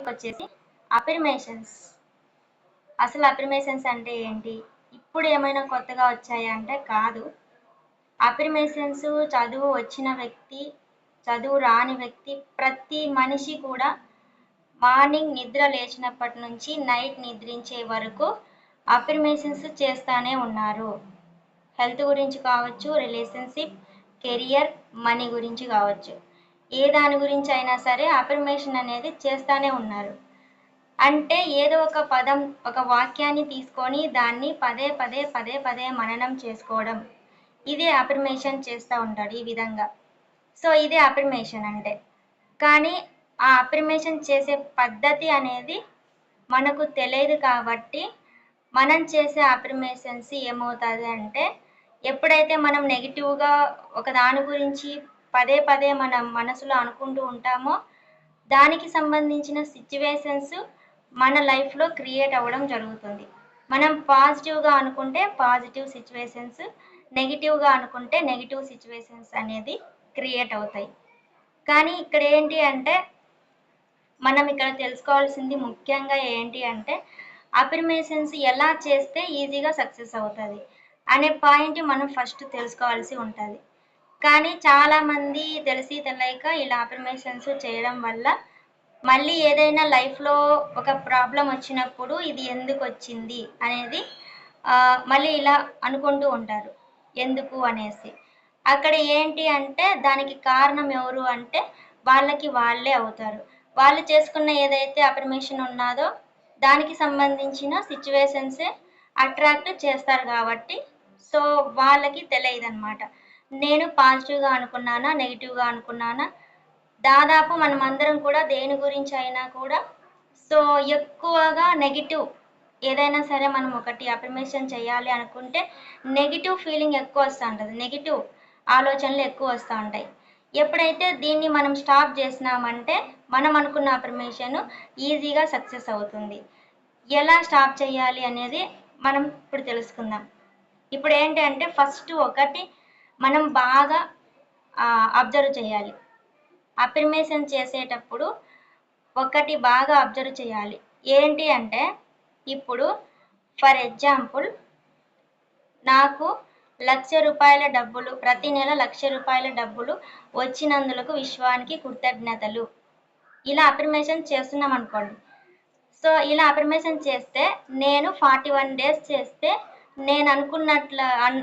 వచ్చేసి అఫిర్మేషన్స్ అసలు అఫిర్మేషన్స్ అంటే ఏంటి? ఇప్పుడు ఏమైనా కొత్తగా వచ్చాయా అంటే కాదు. అఫిర్మేషన్స్ చదువు వచ్చిన వ్యక్తి చదువు రాని వ్యక్తి ప్రతి మనిషి కూడా మార్నింగ్ నిద్ర లేచినప్పటి నుంచి నైట్ నిద్రించే వరకు అఫిర్మేషన్స్ చేస్తూనే ఉన్నారు. హెల్త్ గురించి కావచ్చు రిలేషన్షిప్ కెరియర్ మనీ గురించి కావచ్చు. ఏ దాని గురించి అయినా సరే అఫర్మేషన్ అనేది చేస్తానే ఉన్నారు. అంటే ఏదో ఒక పదం ఒక వాక్యాన్ని తీసుకొని దాన్ని పదే పదే పదే పదే మననం చేసుకోవడం. ఇదే అఫర్మేషన్ చేస్తూ ఉంటాడు ఈ విధంగా. సో ఇదే అఫర్మేషన్ అంటే. కానీ ఆ అఫర్మేషన్ చేసే పద్ధతి అనేది మనకు తెలియదు కాబట్టి మనం చేసే అఫర్మేషన్స్ ఏమవుతుంది అంటే ఎప్పుడైతే మనం నెగిటివ్గా ఒక దాని గురించి పదే పదే మనం మనసులో అనుకుంటూ ఉంటామో దానికి సంబంధించిన సిచ్యువేషన్స్ మన లైఫ్లో క్రియేట్ అవ్వడం జరుగుతుంది. మనం పాజిటివ్గా అనుకుంటే పాజిటివ్ సిచ్యువేషన్స్ నెగిటివ్గా అనుకుంటే నెగిటివ్ సిచ్యువేషన్స్ అనేది క్రియేట్ అవుతాయి. కానీ ఇక్కడ ఏంటి అంటే మనం ఇక్కడ తెలుసుకోవాల్సింది ముఖ్యంగా ఏంటి అంటే అఫర్మేషన్స్ ఎలా చేస్తే ఈజీగా సక్సెస్ అవుతుంది అనే పాయింట్ మనం ఫస్ట్ తెలుసుకోవాల్సి ఉంటుంది. కానీ చాలామంది తెలిసి తెలియక ఇలా అఫర్మేషన్స్ చేయడం వల్ల మళ్ళీ ఏదైనా లైఫ్లో ఒక ప్రాబ్లం వచ్చినప్పుడు ఇది ఎందుకు వచ్చింది అనేది మళ్ళీ ఇలా అనుకుంటూ ఉంటారు. ఎందుకు అనేసి. అక్కడ ఏంటి అంటే దానికి కారణం ఎవరు అంటే వాళ్ళకి వాళ్ళే అవుతారు. వాళ్ళు చేసుకున్న ఏదైతే అఫర్మేషన్ ఉన్నదో దానికి సంబంధించిన సిచ్యువేషన్సే అట్రాక్ట్ చేస్తారు కాబట్టి సో వాళ్ళకి తెలియదు అనమాట నేను పాజిటివ్గా అనుకున్నానా నెగిటివ్గా అనుకున్నానా? దాదాపు మనం అందరం కూడా దేని గురించి అయినా కూడా సో ఎక్కువగా నెగిటివ్ ఏదైనా సరే మనం ఒకటి అప్రిమేషన్ చేయాలి అనుకుంటే నెగిటివ్ ఫీలింగ్ ఎక్కువ వస్తూ ఉంటుంది. నెగిటివ్ ఆలోచనలు ఎక్కువ వస్తూ ఉంటాయి. ఎప్పుడైతే దీన్ని మనం స్టాప్ చేసినామంటే మనం అనుకున్న అప్రిమేషన్ ఈజీగా సక్సెస్ అవుతుంది. ఎలా స్టాప్ చేయాలి అనేది మనం ఇప్పుడు తెలుసుకుందాం. ఇప్పుడు ఏంటి అంటే ఫస్ట్ ఒకటి మనం బాగా అబ్జర్వ్ చేయాలి. అఫర్మేషన్ చేసేటప్పుడు ఒకటి బాగా అబ్జర్వ్ చేయాలి. ఏంటి అంటే ఇప్పుడు ఫర్ ఎగ్జాంపుల్ నాకు లక్ష రూపాయల డబ్బులు ప్రతి నెల లక్ష రూపాయల డబ్బులు వచ్చినందులకు విశ్వానికి కృతజ్ఞతలు. ఇలా అఫర్మేషన్ చేస్తున్నాం అనుకోండి. సో ఇలా అఫర్మేషన్ చేస్తే నేను ఫార్టీ వన్ డేస్ చేస్తే నేను అనుకున్నట్ల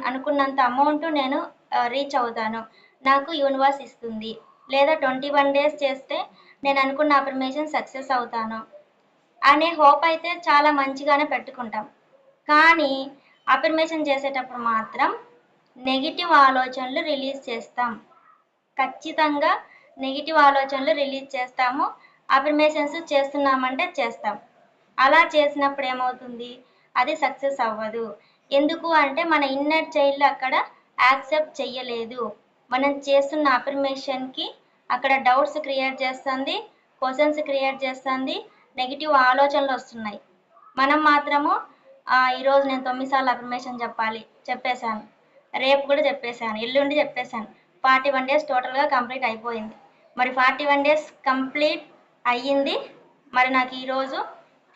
అనుకున్నంత అమౌంట్ నేను రీచ్ అవుతాను. నాకు యూనివర్స్ ఇస్తుంది. లేదా ట్వంటీ వన్ డేస్ చేస్తే నేను అనుకున్న అఫర్మేషన్ సక్సెస్ అవుతాను. అనే హోప్ అయితే చాలా మంచిగానే పెట్టుకుంటాం. కానీ అఫర్మేషన్ చేసేటప్పుడు మాత్రం నెగిటివ్ ఆలోచనలు రిలీజ్ చేస్తాం. ఖచ్చితంగా నెగిటివ్ ఆలోచనలు రిలీజ్ చేస్తాము. అఫర్మేషన్స్ చేస్తున్నామంటే చేస్తాం. అలా చేసినప్పుడు ఏమవుతుంది? అది సక్సెస్ అవ్వదు. ఎందుకు అంటే మన ఇన్నర్ చైల్డ్ అక్కడ యాక్సెప్ట్ చెయ్యలేదు. మనం చేస్తున్న అఫర్మేషన్కి అక్కడ డౌట్స్ క్రియేట్ చేస్తుంది క్వశ్చన్స్ క్రియేట్ చేస్తుంది నెగిటివ్ ఆలోచనలు వస్తున్నాయి. మనం మాత్రము ఈరోజు నేను తొమ్మిది సార్లు అఫర్మేషన్ చెప్పాలి చెప్పేశాను. రేపు కూడా చెప్పేశాను ఎల్లుండి చెప్పేశాను. ఫార్టీ వన్ డేస్ టోటల్గా కంప్లీట్ అయిపోయింది. మరి ఫార్టీ వన్ డేస్ కంప్లీట్ అయ్యింది. మరి నాకు ఈరోజు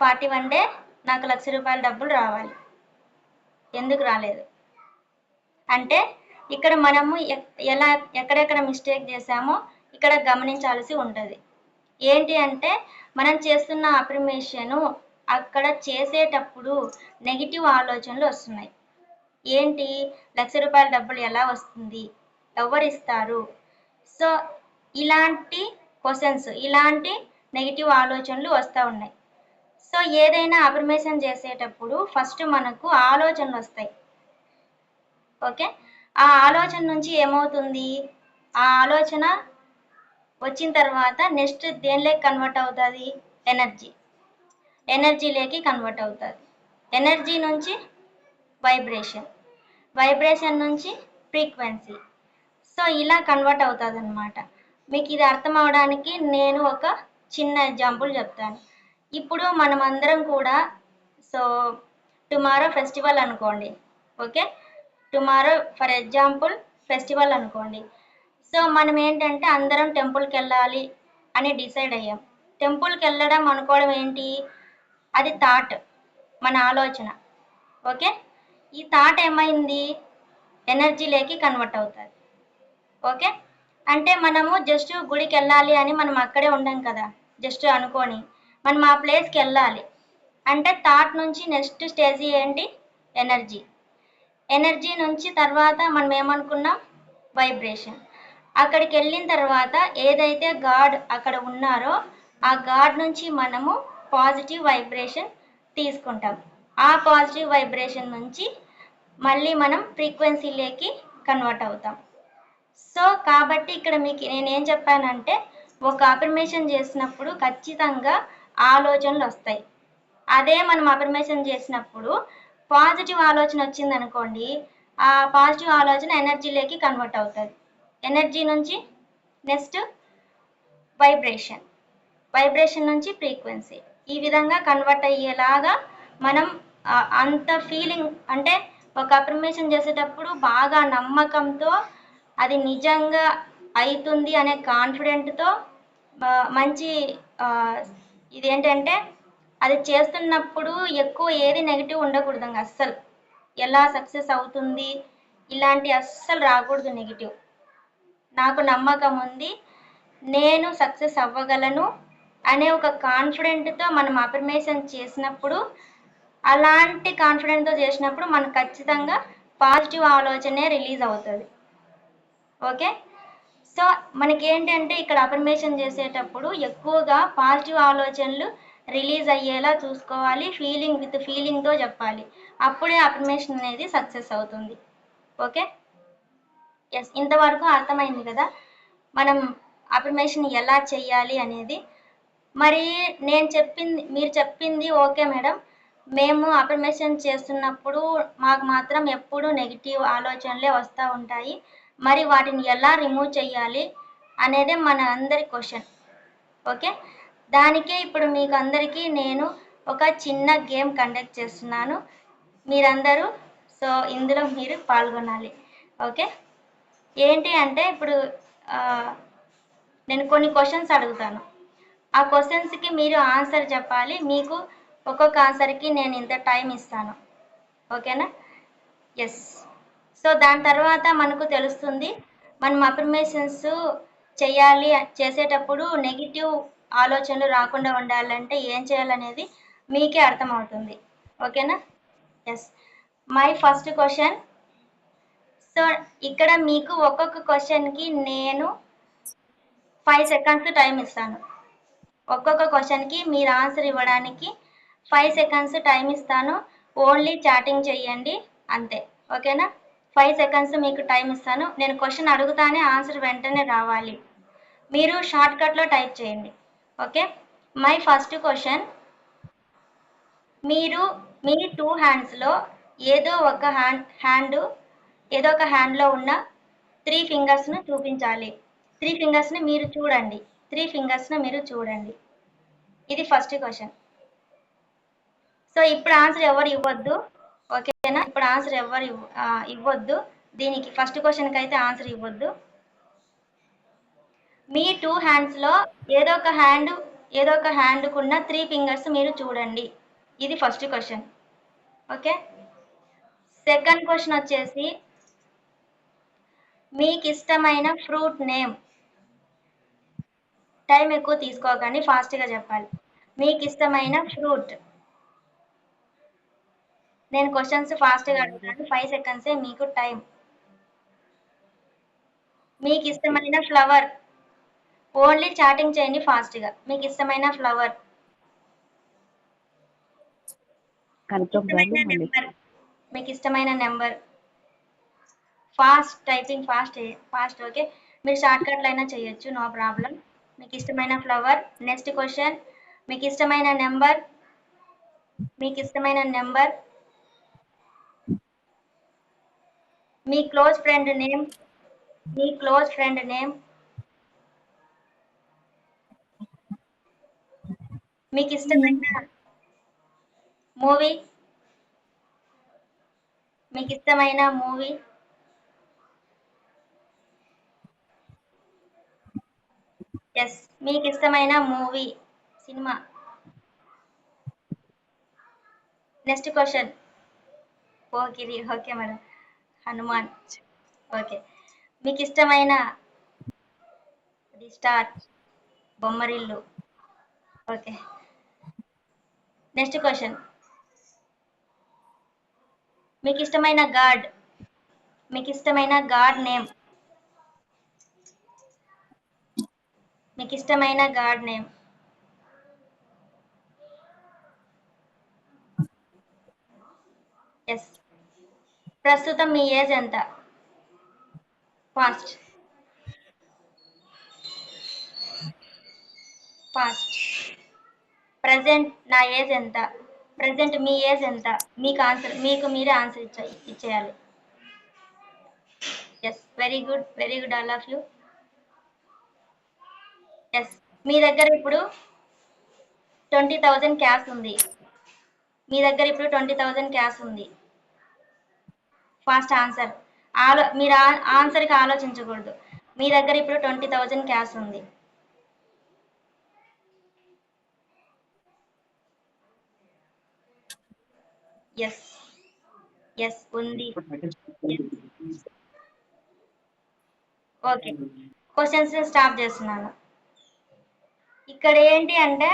ఫార్టీ వన్ డే నాకు లక్ష రూపాయల డబ్బులు రావాలి. ఎందుకు రాలేదు? అంటే ఇక్కడ మనము ఎలా ఎక్కడెక్కడ మిస్టేక్ చేసామో ఇక్కడ గమనించాల్సి ఉంటుంది. ఏంటి అంటే మనం చేస్తున్న అప్రిమేషను అక్కడ చేసేటప్పుడు నెగిటివ్ ఆలోచనలు వస్తున్నాయి. ఏంటి? లక్ష రూపాయల డబ్బులు ఎలా వస్తుంది? ఎవరిస్తారు సో ఇలాంటి క్వశ్చన్స్ ఇలాంటి నెగిటివ్ ఆలోచనలు వస్తూ ఉన్నాయి. సో ఏదైనా అప్రిమేషన్ చేసేటప్పుడు ఫస్ట్ మనకు ఆలోచనలు వస్తాయి. ఓకే? ఆ ఆలోచన నుంచి ఏమవుతుంది? ఆ ఆలోచన వచ్చిన తర్వాత నెక్స్ట్ దేనిలోకి కన్వర్ట్ అవుతుంది? ఎనర్జీ. ఎనర్జీలోకి కన్వర్ట్ అవుతుంది. ఎనర్జీ నుంచి వైబ్రేషన్. వైబ్రేషన్ నుంచి ఫ్రీక్వెన్సీ. సో ఇలా కన్వర్ట్ అవుతుంది అనమాట మీకు ఇది అర్థం అవడానికి నేను ఒక చిన్న ఎగ్జాంపుల్ చెప్తాను. ఇప్పుడు మనం అందరం కూడా సో టుమారో ఫెస్టివల్ అనుకోండి. Okay? Tomorrow for example festival అనుకోండి. సో మనం ఏంటంటే అందరం టెంపుల్కి వెళ్ళాలి అని డిసైడ్ అయ్యాం. టెంపుల్కి వెళ్ళడం అనుకోవడం ఏంటి? అది థాట్ మన ఆలోచన. ఓకే? ఈ థాట్ ఏమైంది? ఎనర్జీలోకి కన్వర్ట్ అవుతుంది. ఓకే? అంటే మనము జస్ట్ గుడికి వెళ్ళాలి అని మనం అక్కడే ఉండం కదా. జస్ట్ అనుకొని. మనం ఆ ప్లేస్కి వెళ్ళాలి. అంటే థాట్ నుంచి నెక్స్ట్ స్టేజ్ ఏంటి? ఎనర్జీ. ఎనర్జీ నుంచి తర్వాత మనం ఏమనుకున్నాం? వైబ్రేషన్ అక్కడికి వెళ్ళిన తర్వాత ఏదైతే గాడ్ అక్కడ ఉన్నారో ఆ గాడ్ నుంచి మనము పాజిటివ్ వైబ్రేషన్ తీసుకుంటాం. ఆ పాజిటివ్ వైబ్రేషన్ నుంచి మళ్ళీ మనం ఫ్రీక్వెన్సీలోకి కన్వర్ట్ అవుతాం. సో కాబట్టి ఇక్కడ మీకు నేనేం చెప్పానంటే ఒక అఫర్మేషన్ చేసినప్పుడు ఖచ్చితంగా ఆలోచనలు వస్తాయి. అదే మనం అఫర్మేషన్ చేసినప్పుడు పాజిటివ్ ఆలోచన వచ్చింది అనుకోండి ఆ పాజిటివ్ ఆలోచన ఎనర్జీలోకి కన్వర్ట్ అవుతుంది. ఎనర్జీ నుంచి నెక్స్ట్ వైబ్రేషన్. వైబ్రేషన్ నుంచి ఫ్రీక్వెన్సీ. ఈ విధంగా కన్వర్ట్ అయ్యేలాగా మనం అంత ఫీలింగ్ అంటే ఒక అప్రమేషన్ చేసేటప్పుడు బాగా నమ్మకంతో అది నిజంగా అవుతుంది అనే కాన్ఫిడెంట్తో మంచి ఇదేంటంటే అది చేస్తున్నప్పుడు ఎక్కువ ఏది నెగిటివ్ ఉండకూడదు అస్సలు. ఎలా సక్సెస్ అవుతుంది? ఇలాంటి అస్సలు రాకూడదు నెగిటివ్ నాకు నమ్మకం ఉంది. నేను సక్సెస్ అవ్వగలను అనే ఒక కాన్ఫిడెంట్తో మనం అఫర్మేషన్ చేసినప్పుడు అలాంటి కాన్ఫిడెంట్తో చేసినప్పుడు మనకు ఖచ్చితంగా పాజిటివ్ ఆలోచనే రిలీజ్ అవుతుంది. ఓకే? సో మనకేంటంటే ఇక్కడ అఫర్మేషన్ చేసేటప్పుడు ఎక్కువగా పాజిటివ్ ఆలోచనలు రిలీజ్ అయ్యేలా చూసుకోవాలి ఫీలింగ్ విత్ ఫీలింగ్తో చెప్పాలి. అప్పుడే అఫర్మేషన్ అనేది సక్సెస్ అవుతుంది. ఓకే ఎస్ ఇంతవరకు అర్థమైంది కదా? మనం అఫర్మేషన్ ఎలా చేయాలి అనేది. మరి నేను చెప్పింది మీరు చెప్పింది ఓకే మేడం మేము అఫర్మేషన్ చేస్తున్నప్పుడు మాకు మాత్రం ఎప్పుడూ నెగిటివ్ ఆలోచనలే వస్తూ ఉంటాయి. మరి వాటిని ఎలా రిమూవ్ చేయాలి అనేదే మన అందరి క్వశ్చన్ ఓకే దానికే ఇప్పుడు మీకు అందరికీ నేను ఒక చిన్న గేమ్ కండక్ట్ చేస్తున్నాను. మీరందరూ సో ఇందులో మీరు పాల్గొనాలి. ఓకే? ఏంటి అంటే ఇప్పుడు నేను కొన్ని క్వశ్చన్స్ అడుగుతాను. ఆ క్వశ్చన్స్కి మీరు ఆన్సర్ చెప్పాలి. మీకు ఒక్కొక్క ఆన్సర్కి నేను ఇంత టైం ఇస్తాను. ఓకేనా? ఎస్ సో దాని తర్వాత మనకు తెలుస్తుంది మనం అఫర్మేషన్స్ చేయాలి చేసేటప్పుడు నెగిటివ్ ఆలోచనలు రాకుండా ఉండాలంటే ఏం చేయాలనేది మీకే అర్థమవుతుంది. ఓకేనా? Yes my first question so ఇక్కడ మీకు ఒక్కొక్క క్వశ్చన్కి నేను ఫైవ్ సెకండ్స్ టైం ఇస్తాను. ఒక్కొక్క క్వశ్చన్కి మీరు ఆన్సర్ ఇవ్వడానికి ఫైవ్ సెకండ్స్ టైం ఇస్తాను. ఓన్లీ చాటింగ్ చేయండి. అంతే. ఓకేనా? ఫైవ్ సెకండ్స్ మీకు టైం ఇస్తాను. నేను క్వశ్చన్ అడుగుతానే ఆన్సర్ వెంటనే రావాలి. మీరు షార్ట్ కట్లో టైప్ చేయండి. ఓకే మై ఫస్ట్ క్వశ్చన్ మీరు మీ టూ హ్యాండ్స్లో ఏదో ఒక హ్యాండ్ హ్యాండ్ ఏదో ఒక హ్యాండ్లో ఉన్న త్రీ ఫింగర్స్ను చూపించాలి. త్రీ ఫింగర్స్ని మీరు చూడండి. త్రీ ఫింగర్స్ను మీరు చూడండి. ఇది ఫస్ట్ క్వశ్చన్ సో ఇప్పుడు ఆన్సర్ ఎవరు ఇవ్వద్దు? ఓకేనా ఇప్పుడు ఆన్సర్ ఎవరు ఇవ్వద్దు? దీనికి ఫస్ట్ క్వశ్చన్కి అయితే ఆన్సర్ ఇవ్వద్దు. మీ టూ హ్యాండ్స్లో ఏదో ఒక హ్యాండ్ ఏదో ఒక హ్యాండ్కున్న త్రీ ఫింగర్స్ మీరు చూడండి. ఇది first question okay second question వచ్చేసి మీకు ఇష్టమైన ఫ్రూట్ నేమ్ టైం ఎక్కువ తీసుకోకండి ఫాస్ట్గా చెప్పాలి. మీకు ఇష్టమైన ఫ్రూట్ నేను క్వశ్చన్స్ ఫాస్ట్గా అడుగుతాను ఫైవ్ సెకండ్సే మీకు టైం మీకు ఇష్టమైన ఫ్లవర్ ఓన్లీ చాటింగ్ చేయండి ఫాస్ట్గా. మీకు ఇష్టమైన ఫ్లవర్. మీకు ఇష్టమైన number. Fast typing fast fast okay. మీరు షార్ట్ కట్లు అయినా చేయొచ్చు నో ప్రాబ్లం. మీకు ఇష్టమైన ఫ్లవర్. Next question. మీకు ఇష్టమైన నెంబర్. మీకు ఇష్టమైన నెంబర్. మీ క్లోజ్ ఫ్రెండ్ నేమ్. మీ క్లోజ్ ఫ్రెండ్ నేమ్. మీకు ఇష్టమైన మూవీ? మీకు ఇష్టమైన మూవీ? ఎస్ మీకు ఇష్టమైన movie cinema? Next question Pokiri okay madam Hanuman. Okay మీకు ఇష్టమైన the star Bommarillu. Okay next question మీకు ఇష్టమైన గాడ్ మీకు ఇష్టమైన గాడ్ నేమ్. మీకు ఇష్టమైన గాడ్ నేమ్. ఎస్ ప్రస్తుతం మీ ఏజ్ ఎంత? ఫాస్ట్ ఫాస్ట్ ప్రజెంట్ నా ఏజ్ ఎంత? ప్రజెంట్ మీ ఏజ్ ఎంత? మీకు ఆన్సర్ మీకు మీరే ఆన్సర్ ఇచ్చే ఇచ్చేయాలి. Yes very good very good all of you yes మీ దగ్గర ఇప్పుడు ట్వంటీ థౌజండ్ క్యాష్ ఉంది. మీ దగ్గర ఇప్పుడు ట్వంటీ థౌజండ్ క్యాష్ ఉంది. ఫాస్ట్ ఆన్సర్ ఆలో మీరు ఆన్సర్కి ఆలోచించకూడదు. మీ దగ్గర ఇప్పుడు ట్వంటీ థౌజండ్ క్యాష్ ఉంది. ఎస్ ఎస్ ఉంది ఓకే క్వశ్చన్స్ స్టాప్ చేస్తున్నాను. ఇక్కడ ఏంటి అంటే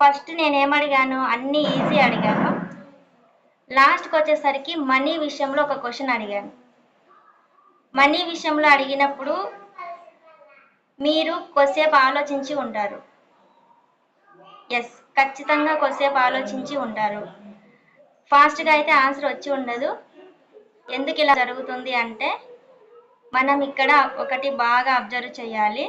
ఫస్ట్ నేను ఏం అడిగాను? అన్ని ఈజీ అడిగాను. లాస్ట్కి వచ్చేసరికి మనీ విషయంలో ఒక క్వశ్చన్ అడిగాను. మనీ విషయంలో అడిగినప్పుడు మీరు కొద్దిసేపు ఆలోచించి ఉంటారు. ఎస్ ఖచ్చితంగా కొద్దిసేపు ఆలోచించి ఉంటారు. ఫాస్ట్గా అయితే ఆన్సర్ వచ్చి ఉండదు. ఎందుకు ఇలా జరుగుతుంది అంటే మనం ఇక్కడ ఒకటి బాగా అబ్జర్వ్ చేయాలి.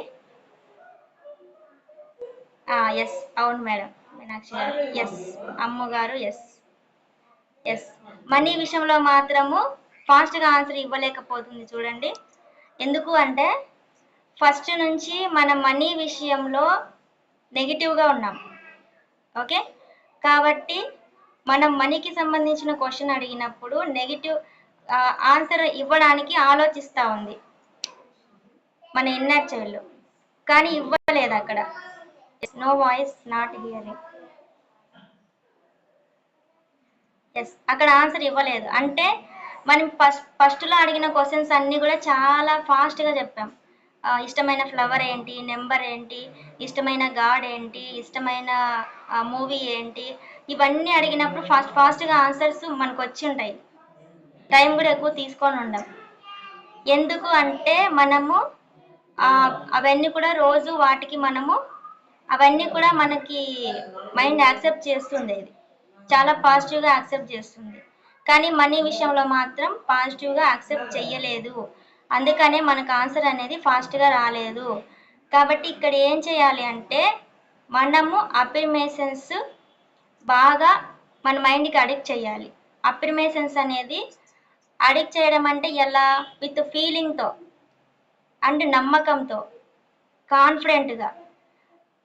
ఎస్ అవును మేడం. మీనాక్షి గారు. ఎస్ అమ్మగారు ఎస్ ఎస్ మనీ విషయంలో మాత్రము ఫాస్ట్గా ఆన్సర్ ఇవ్వలేకపోతుంది చూడండి. ఎందుకు అంటే ఫస్ట్ నుంచి మన మనీ విషయంలో నెగిటివ్గా ఉన్నాం. ఓకే కాబట్టి మనం మనీకి సంబంధించిన క్వశ్చన్ అడిగినప్పుడు నెగిటివ్ ఆన్సర్ ఇవ్వడానికి ఆలోచిస్తూ ఉంది. మన ఇన్నర్ చైల్డ్ కానీ ఇవ్వలేదు అక్కడ. No voice not hearing yes అక్కడ ఆన్సర్ ఇవ్వలేదు. అంటే మనం ఫస్ట్ ఫస్ట్లో అడిగిన క్వశ్చన్స్ అన్నీ కూడా చాలా ఫాస్ట్గా చెప్పాం. ఇష్టమైన ఫ్లవర్ ఏంటి నెంబర్ ఏంటి ఇష్టమైన గాడ్ ఏంటి ఇష్టమైన మూవీ ఏంటి ఇవన్నీ అడిగినప్పుడు ఫాస్ట్ ఫాస్ట్గా ఆన్సర్స్ మనకు వచ్చి ఉంటాయి టైం కూడా ఎక్కువ తీసుకొని ఉండం. ఎందుకు అంటే మనము అవన్నీ కూడా రోజు వాటికి మనము అవన్నీ కూడా మనకి మైండ్ యాక్సెప్ట్ చేస్తుంది ఇది. చాలా పాజిటివ్గా యాక్సెప్ట్ చేస్తుంది. కానీ మనీ విషయంలో మాత్రం పాజిటివ్గా యాక్సెప్ట్ చెయ్యలేదు. అందుకనే మనకు ఆన్సర్ అనేది ఫాస్ట్గా రాలేదు. కాబట్టి ఇక్కడ ఏం చేయాలి అంటే మనము అఫిర్మేషన్స్ బాగా మన మైండ్కి అడిక్ట్ చేయాలి. అప్రిమేషన్స్ అనేది అడిక్ట్ చేయడం అంటే ఎలా? విత్ ఫీలింగ్తో అండ్ నమ్మకంతో కాన్ఫిడెంట్గా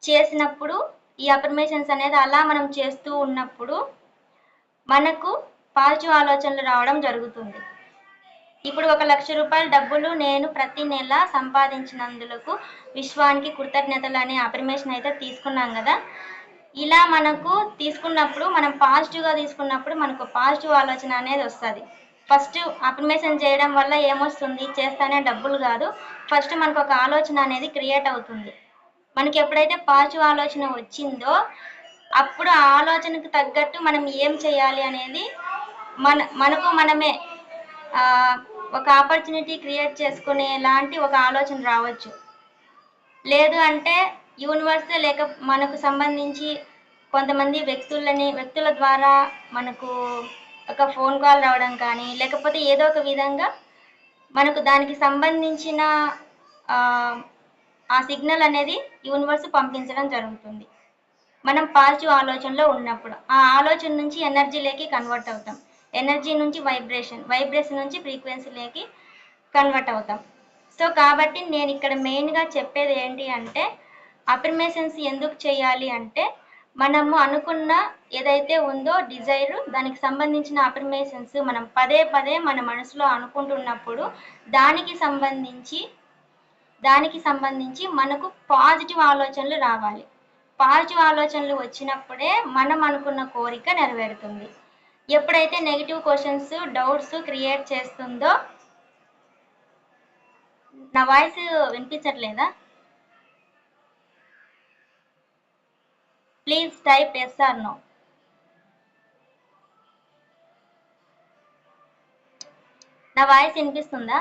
చేసినప్పుడు ఈ అప్రిమేషన్స్ అనేది అలా మనం చేస్తూ ఉన్నప్పుడు మనకు పాజిటివ్ ఆలోచనలు రావడం జరుగుతుంది. ఇప్పుడు ఒక లక్ష రూపాయల డబ్బులు నేను ప్రతి నెల సంపాదించినందులకు విశ్వానికి కృతజ్ఞతలు అనే అప్రిమేషన్ అయితే తీసుకున్నాం కదా. ఇలా మనకు తీసుకున్నప్పుడు మనం పాజిటివ్గా తీసుకున్నప్పుడు మనకు పాజిటివ్ ఆలోచన అనేది వస్తుంది. ఫస్ట్ అఫర్మేషన్ చేయడం వల్ల ఏమొస్తుంది? చేస్తానే డబ్బులు కాదు. ఫస్ట్ మనకు ఒక ఆలోచన అనేది క్రియేట్ అవుతుంది. మనకి ఎప్పుడైతే పాజిటివ్ ఆలోచన వచ్చిందో అప్పుడు ఆ ఆలోచనకు తగ్గట్టు మనం ఏం చేయాలి అనేది మన మనకు మనమే ఒక ఆపర్చునిటీ క్రియేట్ చేసుకునే లాంటి ఒక ఆలోచన రావచ్చు. లేదు అంటే యూనివర్సే లేక మనకు సంబంధించి కొంతమంది వ్యక్తులని వ్యక్తుల ద్వారా మనకు ఒక ఫోన్ కాల్ రావడం కానీ లేకపోతే ఏదో ఒక విధంగా మనకు దానికి సంబంధించిన ఆ, ఆ సిగ్నల్ అనేది యూనివర్స్ పంపించడం జరుగుతుంది. మనం పాజిటివ్ ఆలోచనలో ఉన్నప్పుడు ఆ ఆలోచన నుంచి ఎనర్జీలోకి కన్వర్ట్ అవుతాం. ఎనర్జీ నుంచి వైబ్రేషన్ వైబ్రేషన్ నుంచి ఫ్రీక్వెన్సీలోకి కన్వర్ట్ అవుతాం. సో కాబట్టి నేను ఇక్కడ మెయిన్గా చెప్పేది ఏంటి అంటే అఫర్మేషన్స్ ఎందుకు చేయాలి అంటే మనము అనుకున్న ఏదైతే ఉందో డిజైర్ దానికి సంబంధించిన అఫర్మేషన్స్ మనం పదే పదే మన మనసులో అనుకుంటున్నప్పుడు దానికి సంబంధించి దానికి సంబంధించి మనకు పాజిటివ్ ఆలోచనలు రావాలి. పాజిటివ్ ఆలోచనలు వచ్చినప్పుడే మనం అనుకున్న కోరిక నెరవేరుతుంది. ఎప్పుడైతే నెగిటివ్ క్వశ్చన్స్ డౌట్స్ క్రియేట్ చేస్తుందో నా వాయిస్ వినిపించట్లేదా? Please type yes or no. నా వాయిస్ వినిపిస్తుందా?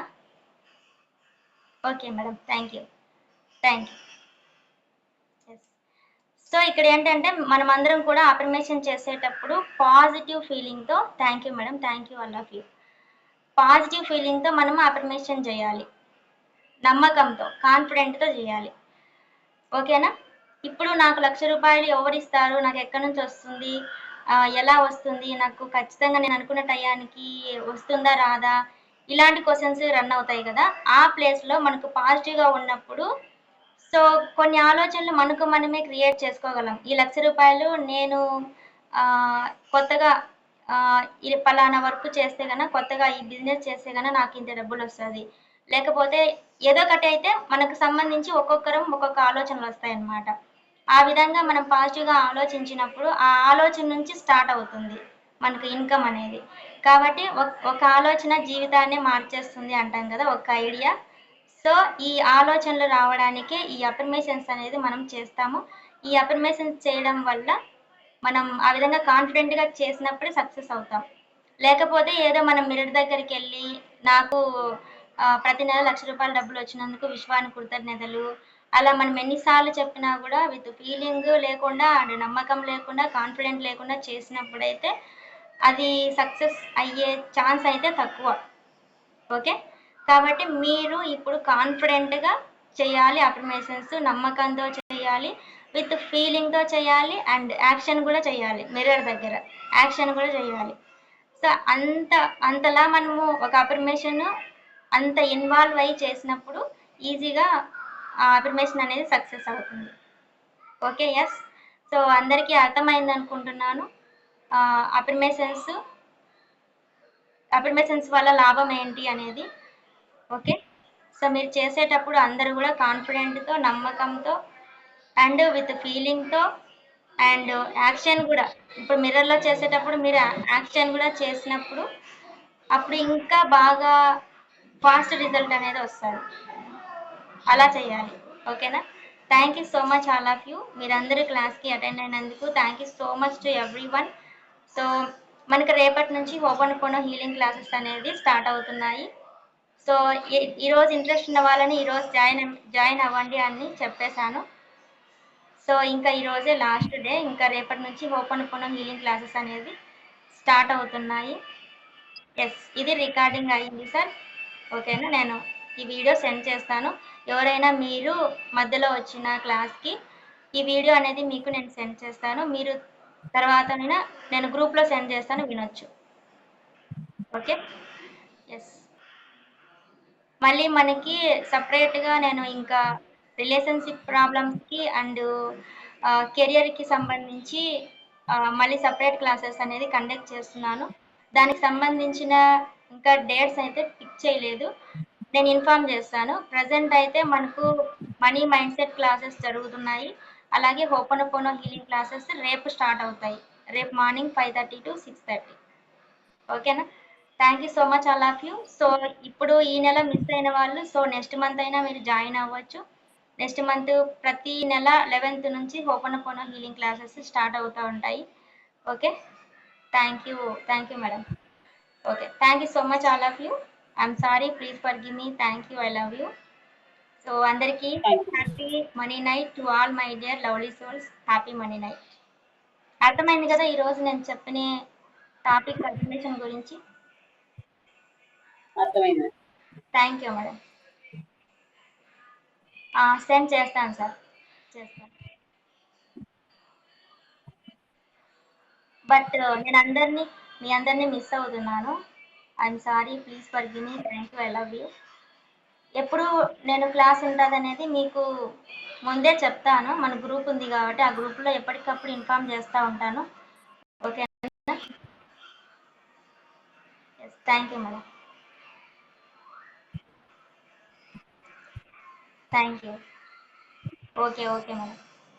Okay madam thank you. Thank you. So ఇక్కడ ఏంటంటే మనం అందరం కూడా అఫర్మేషన్ చేసేటప్పుడు పాజిటివ్ ఫీలింగ్తో thank you madam thank you all of you positive ఫీలింగ్తో మనం అఫర్మేషన్ చేయాలి. నమ్మకంతో కాన్ఫిడెంట్తో చేయాలి. ఓకేనా? ఇప్పుడు నాకు లక్ష రూపాయలు ఎవరిస్తారు? నాకు ఎక్కడి నుంచి వస్తుంది? ఎలా వస్తుంది? నాకు ఖచ్చితంగా నేను అనుకున్న టయానికి వస్తుందా రాదా? ఇలాంటి క్వశ్చన్స్ రన్ అవుతాయి కదా. ఆ ప్లేస్లో మనకు పాజిటివ్గా ఉన్నప్పుడు సో కొన్ని ఆలోచనలు మనకు మనమే క్రియేట్ చేసుకోగలం. ఈ లక్ష రూపాయలు నేను కొత్తగా ఇది ఈ పలానా వర్క్ చేస్తే కన్నా కొత్తగా ఈ బిజినెస్ చేస్తే కన్నా నాకు ఇంత డబ్బులు వస్తుంది. లేకపోతే ఏదో ఒకటి అయితే మనకు సంబంధించి ఒక్కొక్కరం ఒక్కొక్క ఆలోచనలు వస్తాయి అన్నమాట ఆ విధంగా మనం పాజిటివ్గా ఆలోచించినప్పుడు ఆ ఆలోచన నుంచి స్టార్ట్ అవుతుంది మనకు ఇన్కమ్ అనేది. కాబట్టి ఒక- ఆలోచన జీవితాన్ని మార్చేస్తుంది అంటాం కదా ఒక ఐడియా. సో ఈ ఆలోచనలు రావడానికే ఈ అఫర్మేషన్స్ అనేది మనం చేస్తాము. ఈ అఫర్మేషన్స్ చేయడం వల్ల మనం ఆ విధంగా కాన్ఫిడెంట్గా చేసినప్పుడు సక్సెస్ అవుతాం. లేకపోతే ఏదో మనం మిరర్ దగ్గరికి వెళ్ళి నాకు ప్రతి నెల లక్ష రూపాయల డబ్బులు వచ్చినందుకు విశ్వానికి కృతజ్ఞతలు అలా మనం ఎన్నిసార్లు చెప్పినా కూడా విత్ ఫీలింగ్ లేకుండా అండ్ నమ్మకం లేకుండా కాన్ఫిడెంట్ లేకుండా చేసినప్పుడైతే అది సక్సెస్ అయ్యే ఛాన్స్ అయితే తక్కువ. ఓకే? కాబట్టి మీరు ఇప్పుడు కాన్ఫిడెంట్గా చేయాలి అఫర్మేషన్స్ నమ్మకంతో చేయాలి విత్ ఫీలింగ్తో చేయాలి అండ్ యాక్షన్ కూడా చేయాలి మిర్రర్ దగ్గర యాక్షన్ కూడా చేయాలి. సో అంత అంతలా మనము ఒక అఫర్మేషన్ అంత ఇన్వాల్వ్ అయ్యి చేసినప్పుడు ఈజీగా అఫర్మేషన్ అనేది సక్సెస్ అవుతుంది. ఓకే ఎస్ సో అందరికీ అర్థమైంది అనుకుంటున్నాను. అఫర్మేషన్స్ అఫర్మేషన్స్ వల్ల లాభం ఏంటి అనేది. ఓకే సో మీరు చేసేటప్పుడు అందరూ కూడా కాన్ఫిడెంట్తో నమ్మకంతో అండ్ విత్ ఫీలింగ్తో అండ్ యాక్షన్ కూడా. ఇప్పుడు మిర్రర్లో చేసేటప్పుడు మీరు యాక్షన్ కూడా చేసినప్పుడు అప్పుడు ఇంకా బాగా ఫాస్ట్ రిజల్ట్ అనేది వస్తుంది. అలా చేయాలి. ఓకేనా? Thank you so much all of you మీరందరూ క్లాస్కి అటెండ్ అయినందుకు thank you so much to everyone so మనకి రేపటి నుంచి ఓపెన్ పోనో హీలింగ్ క్లాసెస్ అనేది స్టార్ట్ అవుతున్నాయి. సో ఈ- ఈరోజు ఇంట్రెస్ట్ ఉన్న వాళ్ళని ఈరోజు జాయిన్ జాయిన్ అవ్వండి అని చెప్పేశాను. సో ఇంకా ఈరోజే లాస్ట్ డే ఇంకా రేపటి నుంచి ఓపెన్ పోనో హీలింగ్ క్లాసెస్ అనేది స్టార్ట్ అవుతున్నాయి. ఎస్ ఇది రికార్డింగ్ అయింది సార్ ఓకేనా నేను ఈ వీడియో సెండ్ చేస్తాను. ఎవరైనా మీరు మధ్యలో వచ్చిన క్లాస్కి ఈ వీడియో అనేది మీకు నేను సెండ్ చేస్తాను. మీరు తర్వాత నేను గ్రూప్లో సెండ్ చేస్తాను వినొచ్చు. ఓకే ఎస్ మళ్ళీ మనకి సపరేట్గా నేను ఇంకా రిలేషన్షిప్ ప్రాబ్లమ్స్కి అండ్ కెరియర్కి సంబంధించి మళ్ళీ సపరేట్ క్లాసెస్ అనేది కండక్ట్ చేస్తున్నాను. దానికి సంబంధించిన ఇంకా డేట్స్ అయితే ఫిక్స్ చేయలేదు. నేను ఇన్ఫామ్ చేస్తాను. ప్రజెంట్ అయితే మనకు మనీ మైండ్ సెట్ క్లాసెస్ జరుగుతున్నాయి. అలాగే హోపనపోనో హీలింగ్ క్లాసెస్ రేపు స్టార్ట్ అవుతాయి. రేపు morning five thirty to six thirty. ఓకేనా? Thank you so much all of you so ఇప్పుడు ఈ నెల మిస్ అయిన వాళ్ళు సో నెక్స్ట్ మంత్ అయినా మీరు జాయిన్ అవ్వచ్చు. నెక్స్ట్ మంత్ ప్రతి నెల లెవెన్త్ నుంచి హోపనపోనో హీలింగ్ క్లాసెస్ స్టార్ట్ అవుతూ ఉంటాయి. Okay? Thank you thank you madam okay thank you so much all of you I'm sorry please forgive me thank you I love you so అందరికీ. Happy money night to all my dear lovely souls happy money night అర్థమైంది కదా ఈరోజు నేను చెప్పిన topic admission గురించి? అర్థమైంది. Thank you madam send చేస్తాను sir చేస్తాను. బట్ నేను అందరినీ మీ అందరినీ మిస్ అవుతున్నాను. I'm sorry please forgive give thank you I love you ఎప్పుడు నేను క్లాస్ ఉంటుంది అనేది మీకు ముందే చెప్తాను. మన గ్రూప్ ఉంది కాబట్టి ఆ గ్రూప్లో ఎప్పటికప్పుడు ఇన్ఫామ్ చేస్తూ ఉంటాను. Okay thank you madam thank you okay okay madam